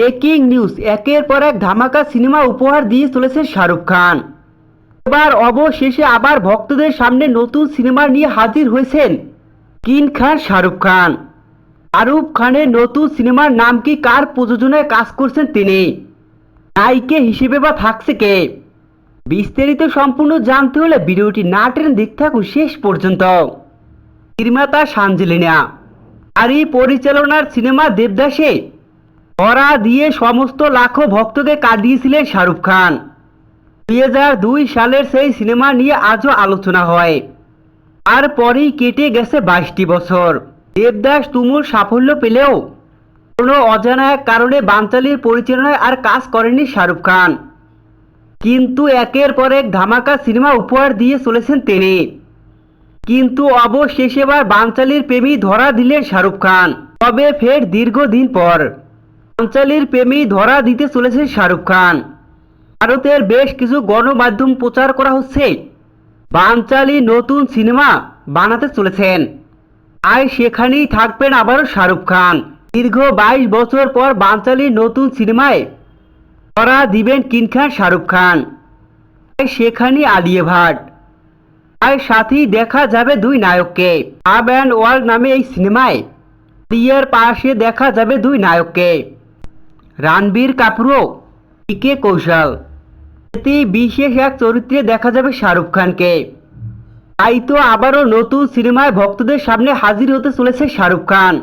Breaking news, একের পর এক ধামাকা সিনেমা উপহার দিয়ে চলেছে শাহরুখ খান। এবার অবশেষে আবার ভক্তদের সামনে নতুন সিনেমা নিয়ে হাজির হয়েছেন কিন খান শাহরুখ খান। শাহরুখ খানের নতুন সিনেমার নাম কি কার প্রযোজনায় কাজ করছেন তিনি? নায়িকা হিসেবে বা থাকছে কে? বিস্তারিত সম্পূর্ণ জানতে হলে ভিডিওটি না টেনে দেখতে থাকুন শেষ পর্যন্ত। নির্মাতা সানজেলিনা। আর এই পরিচালনার সিনেমা দেবদাসে ধরা দিয়ে সমস্ত লাখো ভক্তকে কাঁদিয়েছিলেন শাহরুখ খান। দুই হাজার দুই সালের সেই সিনেমা নিয়ে আজও আলোচনা হয়। আর পরেই কেটে গেছে বাইশটি বছর। দেবদাস তুমুল সাফল্য পেলেও কোনো অজানা এক কারণে বানচালির পরিচালনায় আর কাজ করেনি শাহরুখ খান। কিন্তু একের পর এক ধামাকা সিনেমা উপহার দিয়ে চলেছেন তিনি। কিন্তু অবশেষে এবার প্রেমী ধরা দিলেন শাহরুখ খান। তবে ফের দীর্ঘদিন পর বানচালির প্রেমী ধরা দিতে চলেছে শাহরুখ খান। ভারতের বেশ কিছু গণমাধ্যম প্রচার করা হচ্ছে। বানচালি নতুন সিনেমা বানাতে চলেছেন। আর সেখানেই থাকবেন আবারও শাহরুখ খান। দীর্ঘ বাইশ বছর পর বানচালির নতুন সিনেমায় ধরা দিবেন কিন খান শাহরুখ খান। আর সেখানেই আলিয়ে ভাট। আর সাথেই দেখা যাবে দুই নায়ককে। আব অ্যান্ড ওয়ার্ল্ড নামে এই সিনেমায় রিয়ার পাশে দেখা যাবে দুই নায়ককে। রণবীর কাপুরও পিকে কৌশল? এতে বিশেষ এক চরিত্রে দেখা যাবে শাহরুখ খানকে। তাই তো আবারও নতুন সিনেমায় ভক্তদের সামনে হাজির হতে চলেছে শাহরুখ খান।